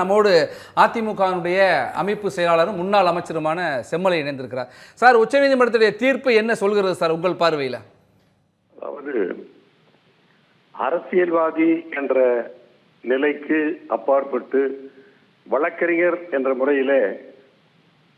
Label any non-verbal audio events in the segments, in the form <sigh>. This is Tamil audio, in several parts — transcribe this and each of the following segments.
நம்மோடு அதிமுகவினுடைய அமைப்பு செயலாளரும் முன்னாள் அமைச்சருமான செம்மலை இணைந்திருக்கிறார். சார் உச்சநீதிமன்றத்துடைய தீர்ப்பு என்ன சொல்கிறது சார் உங்கள் பார்வையில்? அதாவது அரசியல்வாதி என்ற நிலைக்கு அப்பாற்பட்டு வழக்கறிஞர் என்ற முறையில்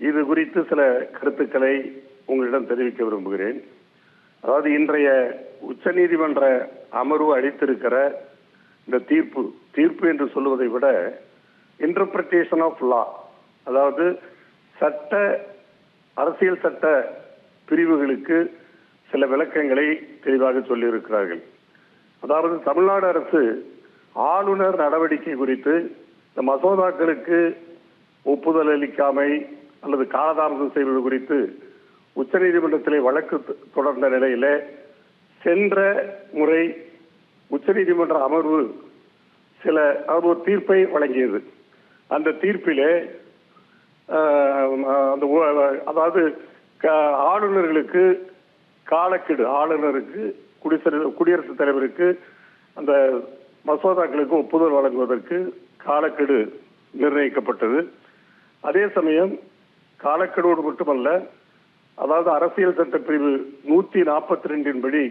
இது குறித்து சில கருத்துக்களை உங்களிடம் தெரிவிக்க விரும்புகிறேன். அதாவது இன்றைய உச்சநீதிமன்ற அமர்வு அளித்திருக்கிற இந்த தீர்ப்பு தீர்ப்பு என்று சொல்லுவதை விட இன்டர்பிரிட்டேஷன் ஆஃப் லா அதாவது சட்ட அரசியல் சட்ட பிரிவுகளுக்கு சில விளக்கங்களை தெளிவாக சொல்லியிருக்கிறார்கள். அதாவது தமிழ்நாடு அரசு ஆளுநர் நடவடிக்கை குறித்து இந்த மசோதாக்களுக்கு ஒப்புதல் அளிக்காமை அல்லது காலதாமதம் செய்வது குறித்து உச்சநீதிமன்றத்திலே வழக்கு தொ- தொடர்ந்த நிலையில சென்ற முறை உச்சநீதிமன்ற அமர்வு சில அது ஒரு தீர்ப்பை வழங்கியது. அந்த தீர்ப்பிலே அந்த அதாவது ஆளுநர்களுக்கு காலக்கெடு ஆளுநருக்கு குடிசர- குடியரசுத் தலைவருக்கு அந்த மசோதாக்களுக்கு ஒப்புதல் வழங்குவதற்கு காலக்கெடு நிர்ணயிக்கப்பட்டது. அதே சமயம் காலக்கெடுவோடு மட்டுமல்ல அதாவது அரசியல் சட்ட பிரிவு நூத்தி நாற்பத்தி ரெண்டின் படி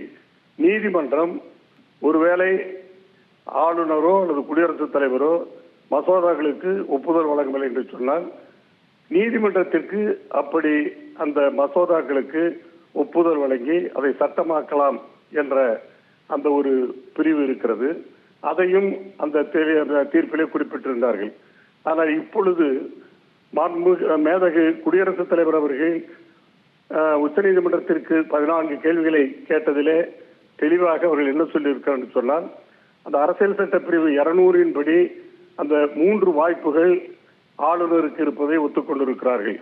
நீதிமன்றம் ஒருவேளை ஆளுநரோ அல்லது குடியரசுத் தலைவரோ மசோதாக்களுக்கு ஒப்புதல் வழங்கவில்லை என்று சொன்னால் நீதிமன்றத்திற்கு அப்படி அந்த மசோதாக்களுக்கு ஒப்புதல் வழங்கி அதை சட்டமாக்கலாம் என்ற அந்த ஒரு பிரிவு இருக்கிறது. அதையும் அந்த தேவை- அந்த தீர்ப்பிலே குறிப்பிட்டிருந்தார்கள். ஆனால் இப்பொழுது மேதகு குடியரசுத் தலைவர் அவர்கள் உச்சநீதிமன்றத்திற்கு பதினான்கு கேள்விகளை கேட்டதிலே தெளிவாக அவர்கள் என்ன சொல்லியிருக்கிறார் என்று சொன்னால் அந்த அரசியல் சட்ட பிரிவு இருநூறின் படி அந்த மூன்று வாய்ப்புகள் ஆளுநருக்கு இருப்பதை ஒத்துக்கொண்டிருக்கிறார்கள்.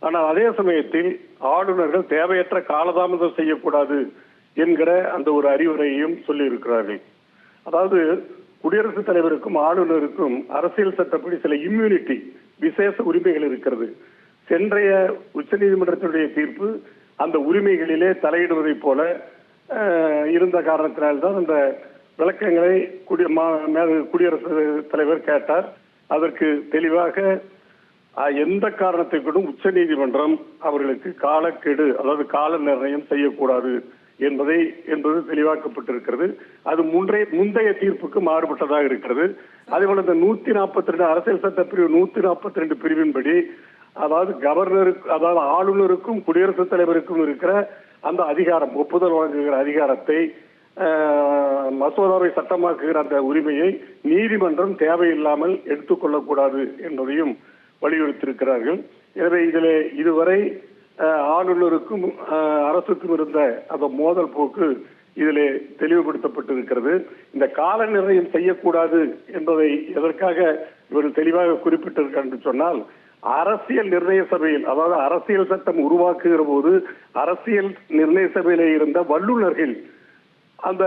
ஆனால் அதே சமயத்தில் ஆளுநர்கள் தேவையற்ற காலதாமதம் செய்யக்கூடாது என்கிற அந்த ஒரு அறிவுரையையும் சொல்லியிருக்கிறார்கள். அதாவது குடியரசுத் தலைவருக்கும் ஆளுநருக்கும் அரசியல் சட்டப்படி சில இம்யூனிட்டி விசேஷ உரிமைகள் இருக்கிறது. சென்றைய உச்சநீதிமன்றத்தினுடைய தீர்ப்பு அந்த உரிமைகளிலே தலையிடுவதைப் போல இருந்த காரணத்தினால்தான் அந்த விளக்கங்களை குடி மா- மே- குடியரசுத் தலைவர் கேட்டார். அதற்கு தெளிவாக எந்த காரணத்தை கொண்டும் உச்சநீதிமன்றம் அவர்களுக்கு காலக்கெடு அதாவது கால நிர்ணயம் செய்யக்கூடாது என்பதை என்பது தெளிவாக்கப்பட்டிருக்கிறது. அது முன்றைய முந்தைய தீர்ப்புக்கு மாறுபட்டதாக இருக்கிறது. அதேபோல இந்த நூத்தி நாற்பத்தி ரெண்டு அரசியல் சட்ட பிரிவு நூத்தி நாற்பத்தி ரெண்டு பிரிவின்படி அதாவது கவர்னருக்கு அதாவது ஆளுநருக்கும் குடியரசுத் தலைவருக்கும் இருக்கிற அந்த அதிகாரம் ஒப்புதல் வழங்குகிற அதிகாரத்தை மசோதாவை சட்டமாக்குகிற அந்த உரிமையை நீதிமன்றம் தேவையில்லாமல் எடுத்துக்கொள்ளக்கூடாது என்பதையும் வலியுறுத்தியிருக்கிறார்கள். எனவே இதில் இதுவரை ஆளுநருக்கும் அரசுக்கும் இருந்த அந்த மோதல் போக்கு இதிலே தெளிவுபடுத்தப்பட்டிருக்கிறது. இந்த கால நிர்ணயம் செய்யக்கூடாது என்பதை எதற்காக இவர்கள் தெளிவாக குறிப்பிட்டிருக்கார் என்று சொன்னால் அரசியல் நிர்ணய சபையில் அதாவது அரசியல் சட்டம் உருவாக்குகிற போது அரசியல் நிர்ணய சபையிலே இருந்த வல்லுநர்கள் அந்த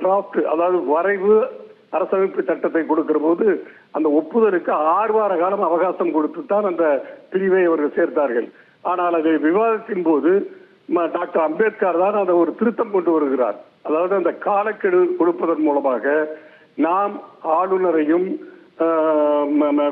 டிராப்ட் அதாவது வரைவு அரசமைப்பு சட்டத்தை கொடுக்கிற போது அந்த ஒப்புதலுக்கு ஆறு வார காலம் அவகாசம் கொடுத்து தான் அந்த பிரிவை அவர்கள் சேர்த்தார்கள். ஆனால் அதை விவாதத்தின் போது ம- டாக்டர் அம்பேத்கர் தான் அதை ஒரு திருத்தம் கொண்டு வருகிறார். அதாவது அந்த காலக்கெடு கொடுப்பதன் மூலமாக நாம் ஆளுநரையும்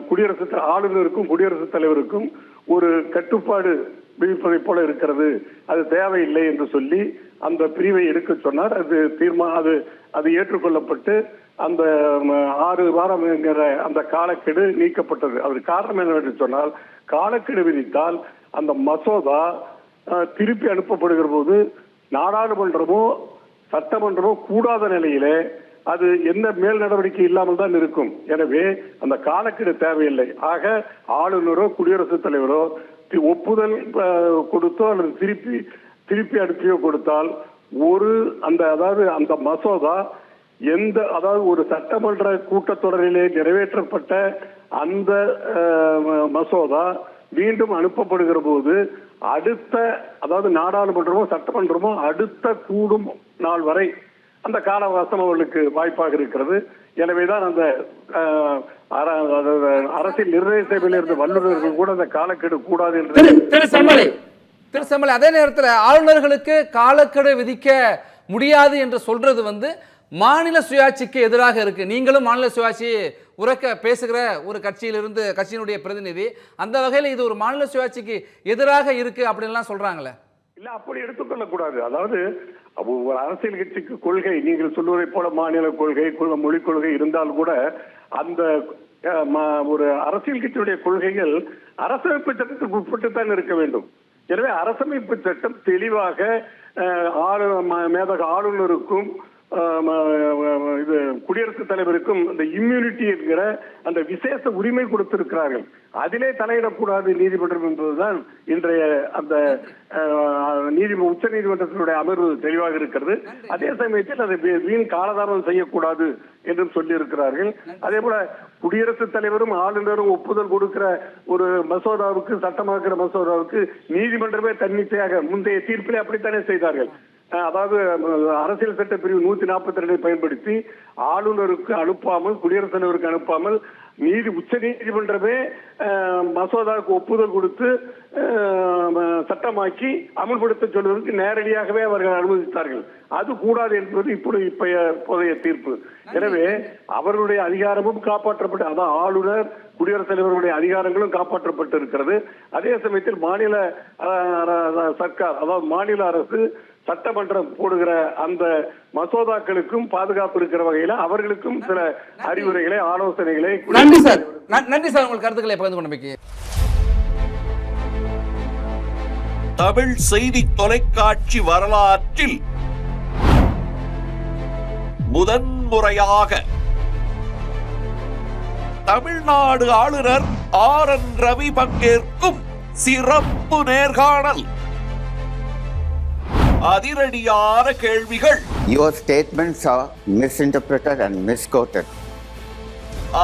குடியரசு த- ஆளுநருக்கும் குடியரசுத் தலைவருக்கும் ஒரு கட்டுப்பாடு விதிப்பதை போல இருக்கிறது. அது தேவையில்லை என்று சொல்லி அந்த பிரிவை எடுக்க சொன்னார். அது தீர்மா அது அது ஏற்றுக்கொள்ளப்பட்டு அந்த ஆறு வாரம் என்கிற அந்த காலக்கெடு நீக்கப்பட்டது. அது காரணம் என்னவென்று சொன்னால் காலக்கெடு விதித்தால் அந்த மசோதா திருப்பி அனுப்பப்படுகிற போது நாடாளுமன்றமோ சட்டமன்றமோ கூடாத நிலையிலே அது எந்த மேல் நடவடிக்கை இல்லாமல் தான் இருக்கும். எனவே அந்த காலக்கெடு தேவையில்லை. ஆக ஆளுநரோ குடியரசுத் தலைவரோ தி- ஒப்புதல் கொடுத்தோ அல்லது திருப்பி திருப்பி அனுப்பியோ கொடுத்தால் ஒரு அந்த அதாவது அந்த மசோதா எந்த அதாவது ஒரு சட்டமன்ற கூட்டத்தொடரிலே நிறைவேற்றப்பட்ட அந்த ம- மசோதா மீண்டும் அனுப்பப்படுகிற போது அடுத்த அதாவது நாடாளுமன்றமோ சட்டமன்றமோ அடுத்த கூடும் நாள் வரை அந்த கால அவகாசம் அவர்களுக்கு வாய்ப்பாக இருக்கிறது. எனவேதான் அந்த அரசின் அர- நிர்ணய சேவையில் இருந்த வல்லுநர்கள் கூட அந்த காலக்கெடு கூடாது என்று திரு அதே நேரத்தில் ஆளுநர்களுக்கு காலக்கெடு விதிக்க முடியாது என்று சொல்றது வந்து மாநில சுயாட்சிக்கு எதிராக இருக்கு. நீங்களும் மாநில சுயாட்சி உறக்க பேசுகிற ஒரு கட்சியிலிருந்து கட்சியினுடைய பிரதிநிதி அந்த வகையில் இது ஒரு மாநில சுயாட்சிக்கு எதிராக இருக்கு அப்படின்லாம் சொல்றாங்களே? இல்ல அப்படி எடுத்துக்கொள்ளக்கூடாது அதாவது ஒரு அரசியல் கட்சிக்கு கொள்கை நீங்கள் சொல்லுவதை போல மாநில கொள்கை கொள்- மொழிக் கொள்கை இருந்தால் கூட அந்த ஒரு அரசியல் கட்சியுடைய கொள்கைகள் அரசமைப்பு சட்டத்துக்கு உட்பட்டு தான் இருக்க வேண்டும். எனவே அரசமைப்பு சட்டம் தெளிவாக ஆளு மேதக ஆளுநருக்கும் இது குடியரசுத் தலைவருக்கும் இந்த இம்யூனிட்டி என்கிற அந்த விசேஷ உரிமை கொடுத்திருக்கிறார்கள். அதிலே தலையிடக்கூடாது நீதிமன்றம் என்பதுதான் இன்றைய அந்த நீதி உச்ச நீதிமன்றத்தினுடைய அமர்வு தெளிவாக இருக்கிறது. அதே சமயத்தில் அதை வீண் காலதாமதம் செய்யக்கூடாது என்றும் சொல்லி இருக்கிறார்கள் அதே போல குடியரசுத் தலைவரும் ஆளுநரும் ஒப்புதல் கொடுக்கிற ஒரு மசோதாவுக்கு சட்டமாக்குற மசோதாவுக்கு நீதிமன்றமே தன்னிச்சையாக முந்தைய தீர்ப்பிலே அப்படித்தானே செய்தார்கள். அதாவது அரசியல் சட்ட பிரிவு நூத்தி நாற்பத்தி ரெண்டை பயன்படுத்தி ஆளுநருக்கு அனுப்பாமல் குடியரசுத் தலைவருக்கு அனுப்பாமல் நீதி உச்ச நீதிமன்றமே மசோதாவுக்கு ஒப்புதல் கொடுத்து சட்டமாக்கி அமல்படுத்த சொல்வதற்கு நேரடியாகவே அவர்கள் அனுமதித்தார்கள். அது கூடாது என்பது இப்படி இப்ப இப்போதைய தீர்ப்பு. எனவே அவர்களுடைய அதிகாரமும் காப்பாற்றப்பட்டு அதான் ஆளுநர் குடியரசுத் தலைவர்களுடைய அதிகாரங்களும் காப்பாற்றப்பட்டு இருக்கிறது அதே சமயத்தில் மாநில சர்க்கார் அதாவது மாநில அரசு சட்டமன்றம் போடுகிற அந்த மசோதாக்களுக்கும் பாதுகாப்பு இருக்கிற வகையில அவர்களுக்கும் சில அறிவுரைகளை ஆலோசனைகளை நன்றி சார். நன்- நன்றி சார். உங்கள் கருத்துக்களை பகிர்ந்து கொண்டமைக்கு தமிழ் செய்தி தொலைக்காட்சி வரலாற்றில் முதன்முறையாக தமிழ்நாடு ஆளுநர் ஆர் என் ரவி பங்கேற்கும் சிறப்பு நேர்காணல். அதிரடியான கேள்விகள் Your statements are misinterpreted and misquoted.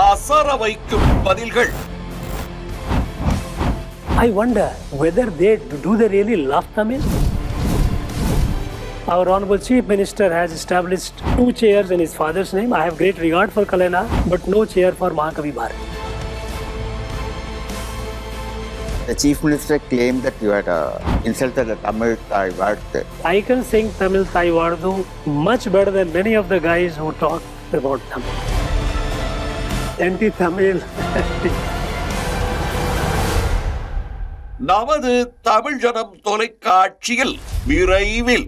அசர வைக்கும் பதில்கள் I wonder whether they do they really love Tamil? Our Honorable Chief Minister has established two chairs in his father's name. I have great regard for Kalena, but no chair for Mahakavi Bharat. The Chief Minister claimed that you had uh, insulted the Tamil Thai word. I can sing Tamil Thai Vardu much better than many of the guys who talk about Tamil. Anti-Tamil. <laughs> நமது தமிழ் ஜனம் தொலைக்காட்சியில் விரைவில்